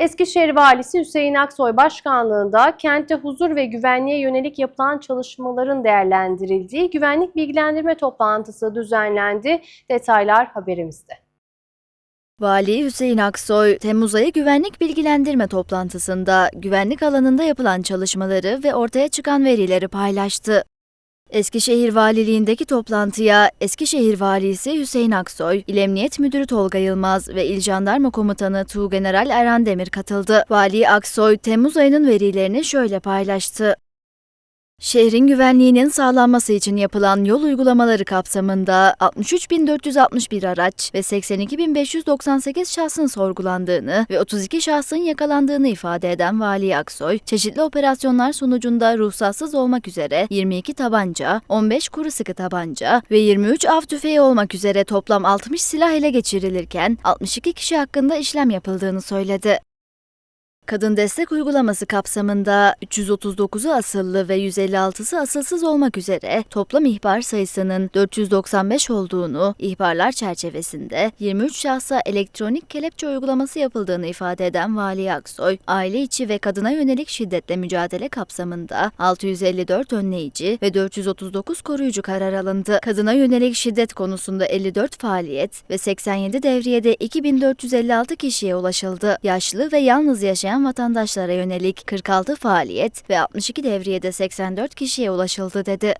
Eskişehir Valisi Hüseyin Aksoy Başkanlığında kentte huzur ve güvenliğe yönelik yapılan çalışmaların değerlendirildiği güvenlik bilgilendirme toplantısı düzenlendi. Detaylar haberimizde. Vali Hüseyin Aksoy, Temmuz ayı güvenlik bilgilendirme toplantısında güvenlik alanında yapılan çalışmaları ve ortaya çıkan verileri paylaştı. Eskişehir Valiliğindeki toplantıya Eskişehir Valisi Hüseyin Aksoy, İl Emniyet Müdürü Tolga Yılmaz ve İl Jandarma Komutanı Tuğgeneral Erhan Demir katıldı. Vali Aksoy, Temmuz ayının verilerini şöyle paylaştı. Şehrin güvenliğinin sağlanması için yapılan yol uygulamaları kapsamında 63.461 araç ve 82.598 şahsın sorgulandığını ve 32 şahsın yakalandığını ifade eden Vali Aksoy, çeşitli operasyonlar sonucunda ruhsatsız olmak üzere 22 tabanca, 15 kuru sıkı tabanca ve 23 av tüfeği olmak üzere toplam 60 silah ele geçirilirken 62 kişi hakkında işlem yapıldığını söyledi. Kadın destek uygulaması kapsamında 339'u asıllı ve 156'sı asılsız olmak üzere toplam ihbar sayısının 495 olduğunu, ihbarlar çerçevesinde 23 şahsa elektronik kelepçe uygulaması yapıldığını ifade eden Vali Aksoy, aile içi ve kadına yönelik şiddetle mücadele kapsamında 654 önleyici ve 439 koruyucu karar alındı. Kadına yönelik şiddet konusunda 54 faaliyet ve 87 devriyede 2456 kişiye ulaşıldı. Yaşlı ve yalnız yaşayan vatandaşlara yönelik 46 faaliyet ve 62 devriyede 84 kişiye ulaşıldı dedi.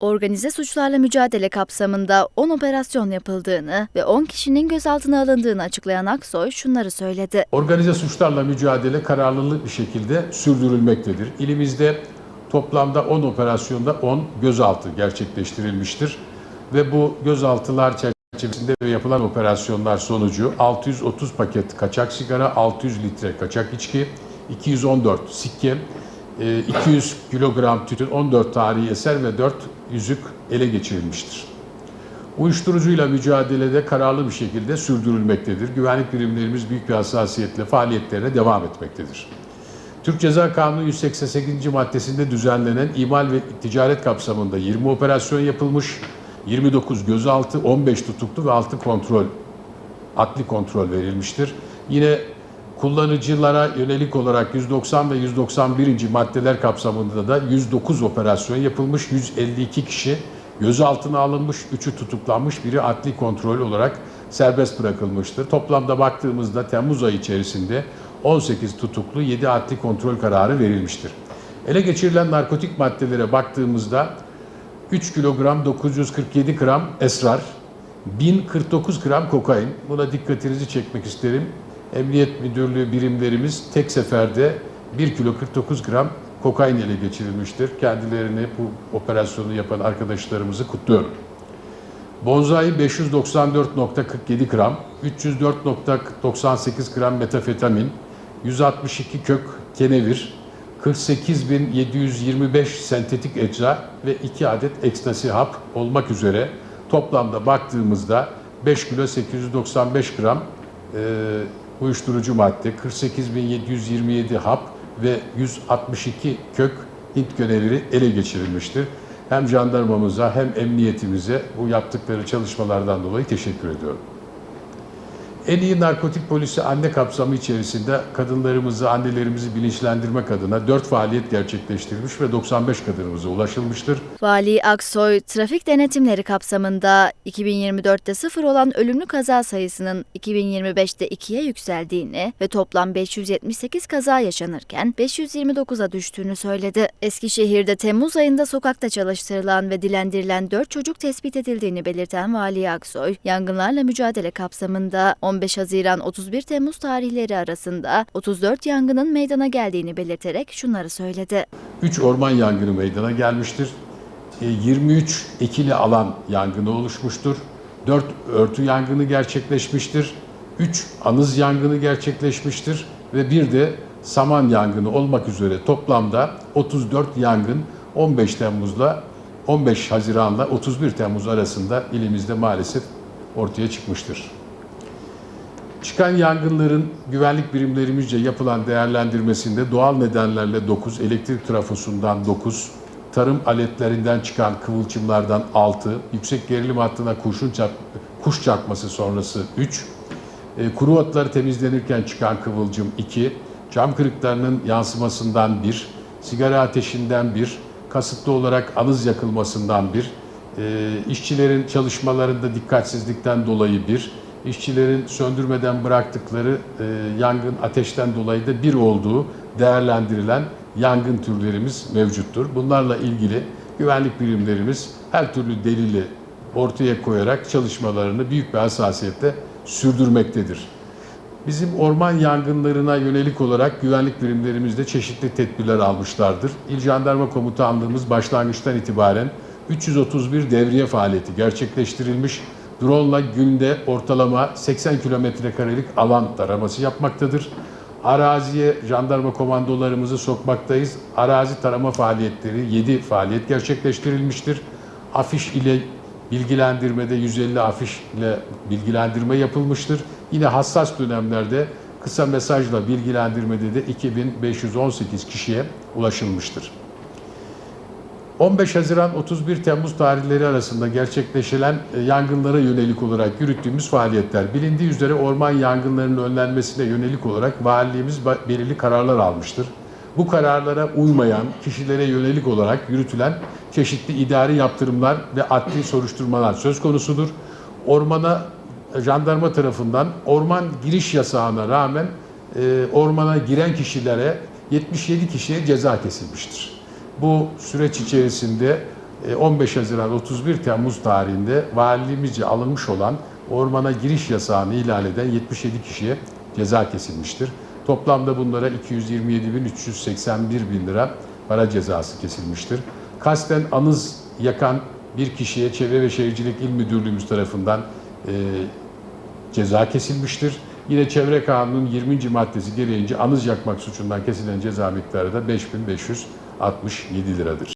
Organize suçlarla mücadele kapsamında 10 operasyon yapıldığını ve 10 kişinin gözaltına alındığını açıklayan Aksoy şunları söyledi. Organize suçlarla mücadele kararlılık bir şekilde sürdürülmektedir. İlimizde toplamda 10 operasyonda 10 gözaltı gerçekleştirilmiştir. Ve bu gözaltılar çerçevesinde yapılan operasyonlar sonucu 630 paket kaçak sigara, 600 litre kaçak içki, 214 sikke, e, 200 kilogram tütün, 14 tarihi eser ve 4 yüzük ele geçirilmiştir. Uyuşturucuyla mücadelede kararlı bir şekilde sürdürülmektedir. Güvenlik birimlerimiz büyük bir hassasiyetle faaliyetlerine devam etmektedir. Türk Ceza Kanunu 188. maddesinde düzenlenen imal ve ticaret kapsamında 20 operasyon yapılmış, 29 gözaltı, 15 tutuklu ve 6 kontrol, adli kontrol verilmiştir. Yine kullanıcılara yönelik olarak 190 ve 191. maddeler kapsamında da 109 operasyon yapılmış, 152 kişi gözaltına alınmış, 3'ü tutuklanmış, biri adli kontrol olarak serbest bırakılmıştır. Toplamda baktığımızda Temmuz ayı içerisinde 18 tutuklu, 7 adli kontrol kararı verilmiştir. Ele geçirilen narkotik maddelere baktığımızda 3 kilogram 947 gram esrar, 1049 gram kokain. Buna dikkatinizi çekmek isterim. Emniyet Müdürlüğü birimlerimiz tek seferde 1 kilo 49 gram kokain ele geçirilmiştir. Kendilerini bu operasyonu yapan arkadaşlarımızı kutluyorum. Bonzai 594.47 gram, 304.98 gram metafetamin, 162 kök kenevir, 48.725 sentetik ecza ve 2 adet ekstasi hap olmak üzere toplamda baktığımızda 5 kilo 895 gram e, uyuşturucu madde, 48.727 hap ve 162 kök Hint köneviri ele geçirilmiştir. Hem jandarmamıza hem emniyetimize bu yaptıkları çalışmalardan dolayı teşekkür ediyorum. En iyi narkotik polisi anne kapsamı içerisinde kadınlarımızı, annelerimizi bilinçlendirmek adına 4 faaliyet gerçekleştirilmiş ve 95 kadınımıza ulaşılmıştır. Vali Aksoy, trafik denetimleri kapsamında 2024'te sıfır olan ölümlü kaza sayısının 2025'te 2'ye yükseldiğini ve toplam 578 kaza yaşanırken 529'a düştüğünü söyledi. Eskişehir'de Temmuz ayında sokakta çalıştırılan ve dilendirilen 4 çocuk tespit edildiğini belirten Vali Aksoy, yangınlarla mücadele kapsamında 15 Haziran 31 Temmuz tarihleri arasında 34 yangının meydana geldiğini belirterek şunları söyledi. 3 orman yangını meydana gelmiştir. E, 23 ekili alan yangını oluşmuştur. 4 örtü yangını gerçekleşmiştir. 3 anız yangını gerçekleşmiştir. Ve bir de saman yangını olmak üzere toplamda 34 yangın 15 Temmuz'la 15 Haziran'la 31 Temmuz arasında ilimizde maalesef ortaya çıkmıştır. Çıkan yangınların güvenlik birimlerimizce yapılan değerlendirmesinde doğal nedenlerle 9, elektrik trafosundan 9, tarım aletlerinden çıkan kıvılcımlardan 6, yüksek gerilim hattına kurşun çarp, kuş çarpması sonrası 3 E, kuru otlar temizlenirken çıkan kıvılcım 2, cam kırıklarının yansımasından 1, sigara ateşinden 1, kasıtlı olarak anız yakılmasından 1, e, işçilerin çalışmalarında dikkatsizlikten dolayı 1, işçilerin söndürmeden bıraktıkları e, yangın ateşten dolayı da bir olduğu değerlendirilen yangın türlerimiz mevcuttur. Bunlarla ilgili güvenlik birimlerimiz her türlü delili ortaya koyarak çalışmalarını büyük bir hassasiyetle sürdürmektedir. Bizim orman yangınlarına yönelik olarak güvenlik birimlerimiz de çeşitli tedbirler almışlardır. İl Jandarma Komutanlığımız başlangıçtan itibaren 331 devriye faaliyeti gerçekleştirilmiş. Drone ile günde ortalama 80 kilometre karelik alan taraması yapmaktadır. Araziye jandarma komandolarımızı sokmaktayız. Arazi tarama faaliyetleri 7 faaliyet gerçekleştirilmiştir. Afiş ile bilgilendirmede 150 afiş ile bilgilendirme yapılmıştır. Yine hassas dönemlerde kısa mesajla bilgilendirmede de 2518 kişiye ulaşılmıştır. 15 Haziran 31 Temmuz tarihleri arasında gerçekleşilen e, yangınlara yönelik olarak yürüttüğümüz faaliyetler bilindiği üzere orman yangınlarının önlenmesine yönelik olarak valiliğimiz belirli kararlar almıştır. Bu kararlara uymayan kişilere yönelik olarak yürütülen çeşitli idari yaptırımlar ve adli soruşturmalar söz konusudur. Ormana e, jandarma tarafından orman giriş yasağına rağmen e, ormana giren kişilere 77 kişiye ceza kesilmiştir. Bu süreç içerisinde e, 15 Haziran 31 Temmuz tarihinde valiliğimizce alınmış olan ormana giriş yasağını ihlal eden 77 kişiye ceza kesilmiştir. Toplamda bunlara 227.381 bin lira para cezası kesilmiştir. Kasten anız yakan bir kişiye Çevre ve Şehircilik İl Müdürlüğümüz tarafından e, ceza kesilmiştir. Yine Çevre Kanunu'nun 20. maddesi gereğince anız yakmak suçundan kesilen ceza miktarı da 5567 liradır.